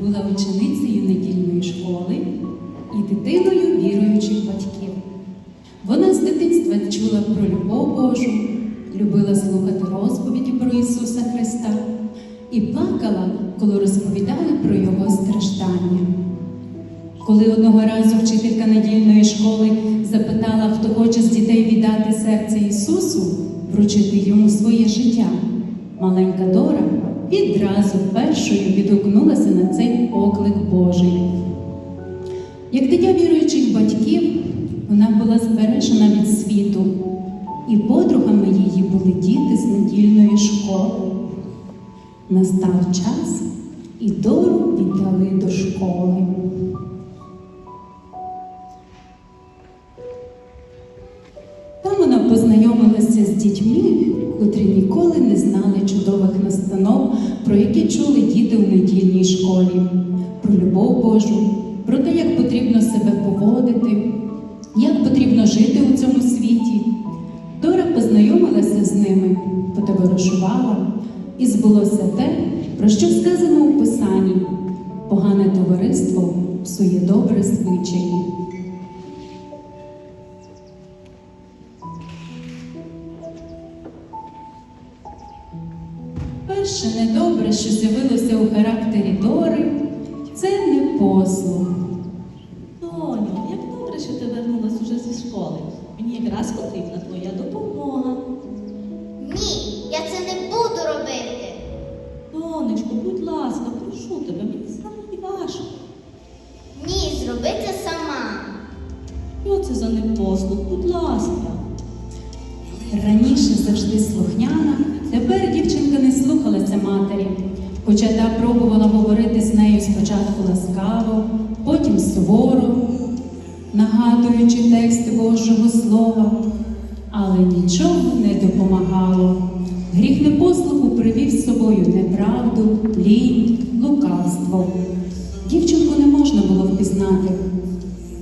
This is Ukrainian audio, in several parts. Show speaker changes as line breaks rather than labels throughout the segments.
була ученицею недільної школи і дитиною віруючих батьків. Вона з дитинства чула про любов Божу, любила слухати розповіді про Ісуса Христа і плакала, коли розповідали про Його страждання. Коли одного разу вчителька недільної школи запитала, хто хоче з дітей віддати серце Ісусу, вручити йому своє життя, маленька Дора відразу першою відгукнулася на цей поклик Божий. Як дитя віруючих батьків, вона була збережена від світу, і подругами її були діти з недільної школи. Настав час, і Дору віддали до школи. Там вона познайомилася з дітьми, котрі ніколи не знали про які чули діти у недільній школі, про любов Божу, про те, як потрібно себе поводити, як потрібно жити у цьому світі. Дора познайомилася з ними, потоваришувала, і збулося те, про що сказано у Писанні. Погане товариство псує добре звичаї.
Школи. Мені якраз потрібна твоя допомога.
Ні, я це не буду робити.
Донечко, будь ласка, прошу тебе, мені справді важко.
Ні, зроби це сама.
Що це за непослух? Будь ласка.
Раніше завжди слухняна, тепер дівчинка не слухалася матері, хоча та пробувала говорити з нею спочатку ласкаво, потім суворо, нагадуючи текст Божого Слова, але нічого не допомагало. Гріх непослуху привів з собою неправду, лінь, лукавство. Дівчинку не можна було впізнати.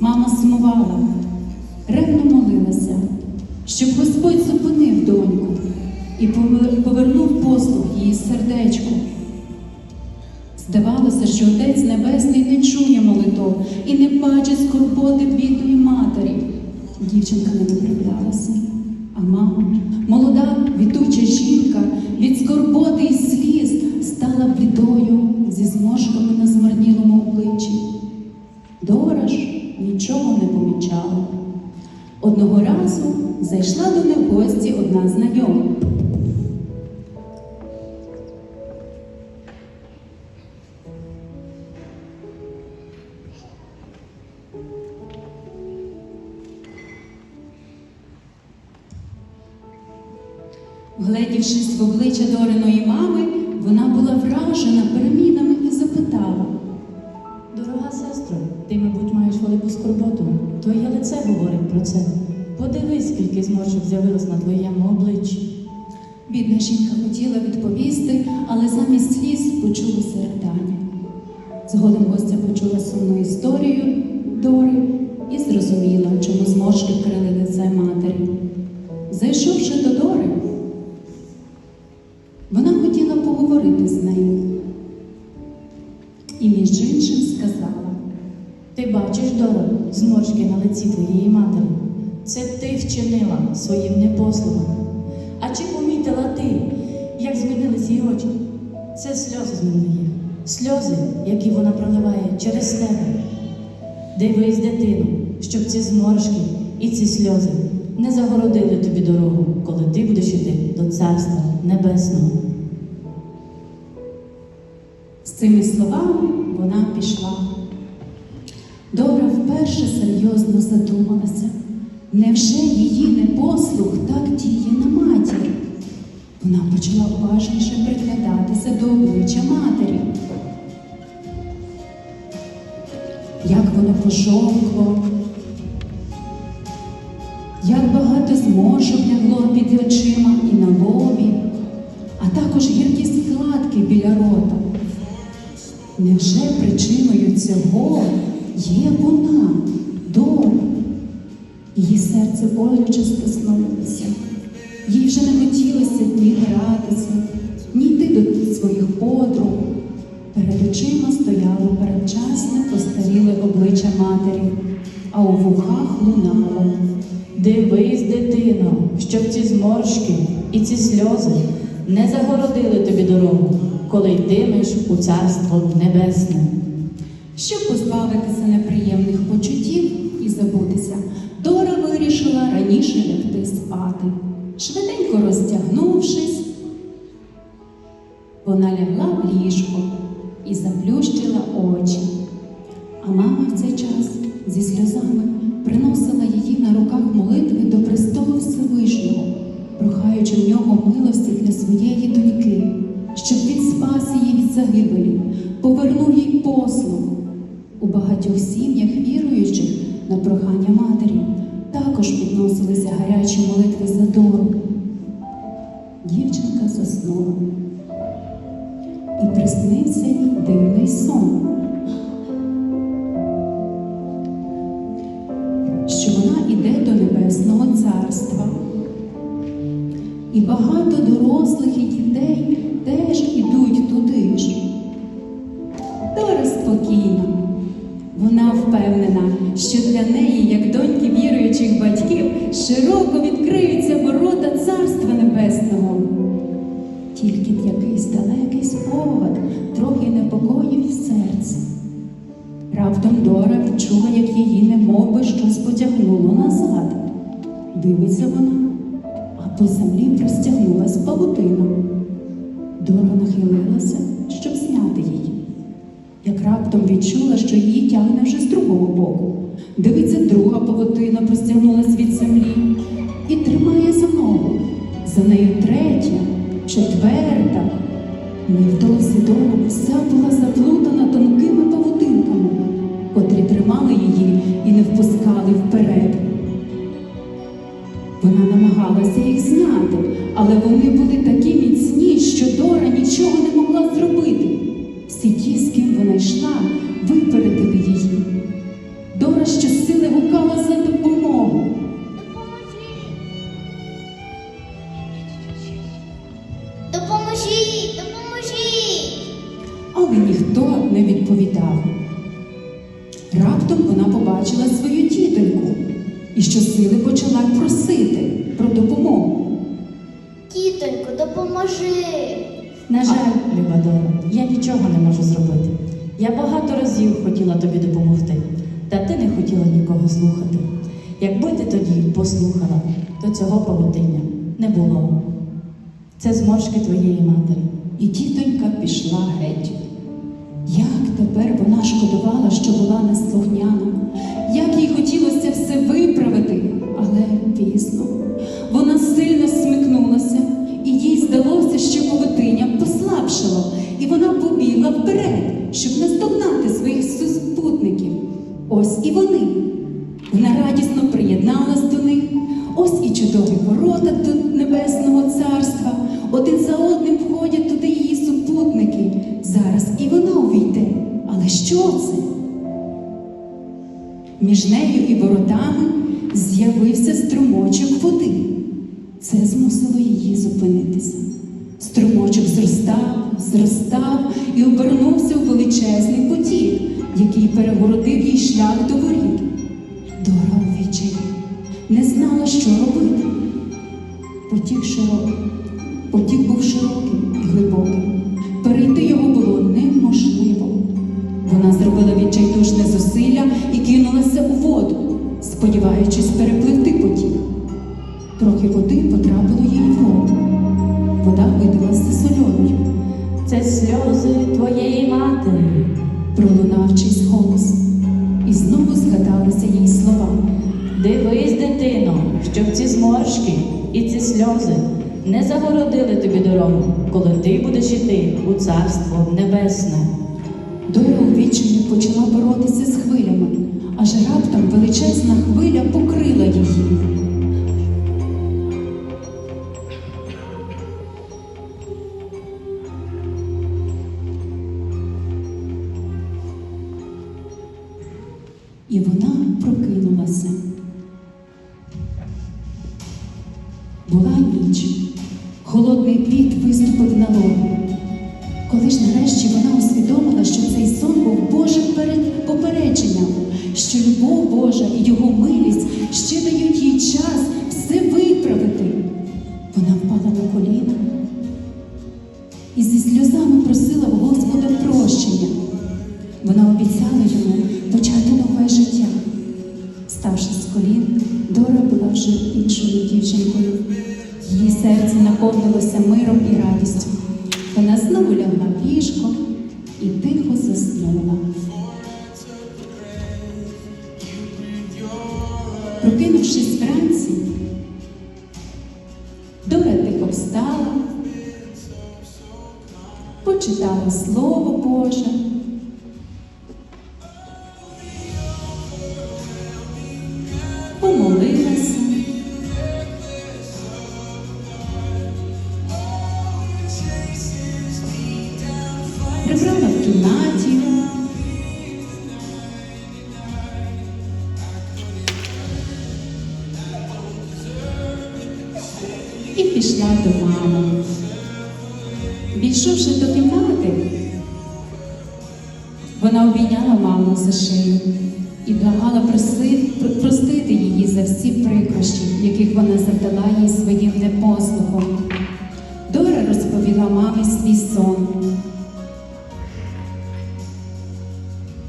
Мама сумувала, ревно молилася, щоб Господь зупинив доньку і повернув послух її сердечку. Що Отець Небесний не чує молитов і не бачить скорботи бідної матері. Дівчинка не виправлялася. А мама, молода, вітуча жінка, від скорботи і сліз стала блідою зі зморшками на змарнілому обличчі. Дора ж нічого не помічала. Одного разу зайшла до них гості одна знайома. Вгледівшись в обличчя Дориної мами, вона була вражена перемінами і запитала.
Дорога сестро, ти, мабуть, маєш велику скорботу. Твоє лице говорить про це. Подивись, скільки зморшок з'явилось на твоєму обличчі.
Бідна жінка хотіла відповісти, але замість сліз почулося ридання. Згодом гостя почула сумну історію
ти вчинила своїм непослухом. А чи помітила ти, як змінились її очі? Це сльози змінили їх. Сльози, які вона проливає через тебе. Дивись, дитину, щоб ці зморшки і ці сльози не загородили тобі дорогу, коли ти будеш іти до Царства Небесного.
З цими словами вона пішла. Дора вперше серйозно. Невже її непослух так діє на матір? Вона почала уважніше приглядатися до обличчя матері. Як воно пожовкло, як багато зморшок лягло під очима і на лобі, а також гіркі складки біля рота. Невже причиною цього є вона, Дора? Її серце боляче стиснулося. Їй вже не хотілося ні гратися, ні йти до своїх подруг. Перед очима стояло передчасне постаріле обличчя матері, а у вухах лунало.
Дивись, дитино, щоб ці зморшки і ці сльози не загородили тобі дорогу, коли йтимеш у царство небесне.
Щоб позбавитися неприємних почуттів і забутися, Дора раніше лягти спати. Швиденько розтягнувшись, вона лягла в ліжко і заплющила очі. А мама в цей час зі сльозами приносила її на руках молитви до престолу Всевишнього, прохаючи в нього милості для своєї доньки, щоб він спас її від загибелі, повернув їй послуг. У багатьох сім'ях віруючих на прохання матері також підносилися гарячі молитви за Дору. Дівчинка заснула. І приснився їй дивний сон. що вона іде до Небесного Царства. І багато дорослих і дітей теж ідуть туди ж. Дора спокійна. Вона впевнена, що для неї, віруючих батьків, широко відкриються ворота Царства Небесного. Тільки якийсь далекий спогад трохи непокоїв серце. Раптом Дора відчула, як її немовби щось потягнуло назад. Дивиться вона, а по землі простягнулась павутина. Дора нахилилася, щоб зняти її. Як раптом відчула, що її тягне вже з другого боку. Дивиться, друга павутина простягнулась від землі і тримає за ногу. За нею третя, четверта. Невдовзі Дора вся була заплутана тонкими павутинками, котрі тримали її і не впускали вперед. Вона намагалася їх зняти, але вони були такі міцні, що Дора нічого не могла зробити. Всі ті, з ким вона йшла, випередили її. Дора щосили гукала за допомогу.
Допоможіть, допоможіть.
але ніхто не відповідав. Раптом вона побачила свою тітоньку і щосили почала просити про допомогу.
Тітонько, допоможи.
На жаль, люба Дора, я нічого не можу зробити. Я багато разів хотіла тобі допомогти, та ти не хотіла нікого слухати. Якби ти тоді послухала, то цього павутиння не було. Це зморшки твоєї матері.
І тітонька пішла геть. Як тепер вона шкодувала, що була неслухняна, як їй хотілося все виправити, але пізно. Вона сильно смикнулася, і їй здалося, що павутиння послабшало, і вона побігла щоб наздогнати своїх суспутників. Ось і вони. Вона радісно приєдналась до них. Ось і чудові ворота до Небесного Царства. Один за одним входять туди її супутники. Зараз і вона увійде. Але що це? Між нею і воротами з'явився струмочок води. Це змусило її зупинитися. Струмочок зростав, зростав і обернувся у величезний потік, який перегородив їй шлях до воріт. У відчаї не знала, що робити. Потік широкий, потік був широким і глибоким. Перейти його було неможливо. Вона зробила відчайдушне зусилля і кинулася у воду, сподіваючись перепливти потік. Трохи води потрапило їй в рот. Вода видалася солоною.
Це сльози твоєї матері.
Пролунав чийсь голос, і знову згадалися їй слова.
Дивись, дитино, щоб ці зморшки і ці сльози не загородили тобі дорогу, коли ти будеш іти у царство небесне.
Дора у відчаї почала боротися з хвилями, аж раптом величезна хвиля покрила її. Була ніч, холодний піт виступив на лобі. Коли ж нарешті вона усвідомила, що цей сон був Божим перед- попередженням, що любов Божа і його милість ще дають їй час все виправити. Вона впала на коліна і зі сльозами просила в Господа прощення. Вона обіцяла йому почати нове життя. Ставши з колін, Дора була вже іншою дівчинкою. Її серце наповнилося миром і радістю. Вона знову лягла в ліжко і тихо заснула. Прокинувшись вранці, Дора тихо встала, почитала Слово Боже. І пішла до мами. Війшовши до кімнати, вона обійняла маму за шию і благала простити її за всі прикрощі, яких вона завдала їй своїм непослухом. Дора розповіла мамі свій сон.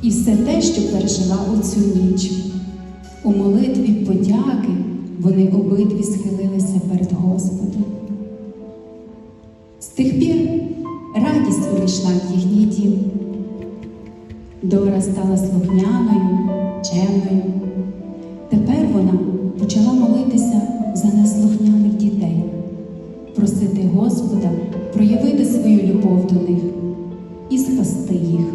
І все те, що пережила у цю ніч. У молитві подяки вони обидві схилилися перед Господом. З тих пір радість увійшла в їхній дім. Дора стала слухняною, чемною. Тепер вона почала молитися за неслухняних дітей, просити Господа проявити свою любов до них і спасти їх.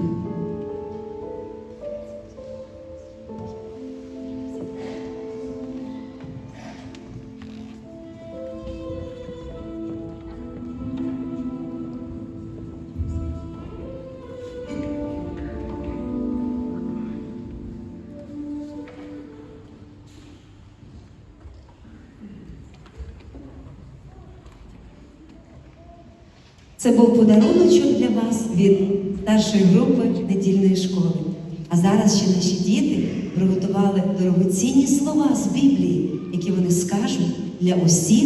Це був подаруночок для вас від старшої групи недільної школи. А зараз ще наші діти приготували дорогоцінні слова з Біблії, які вони скажуть для усіх.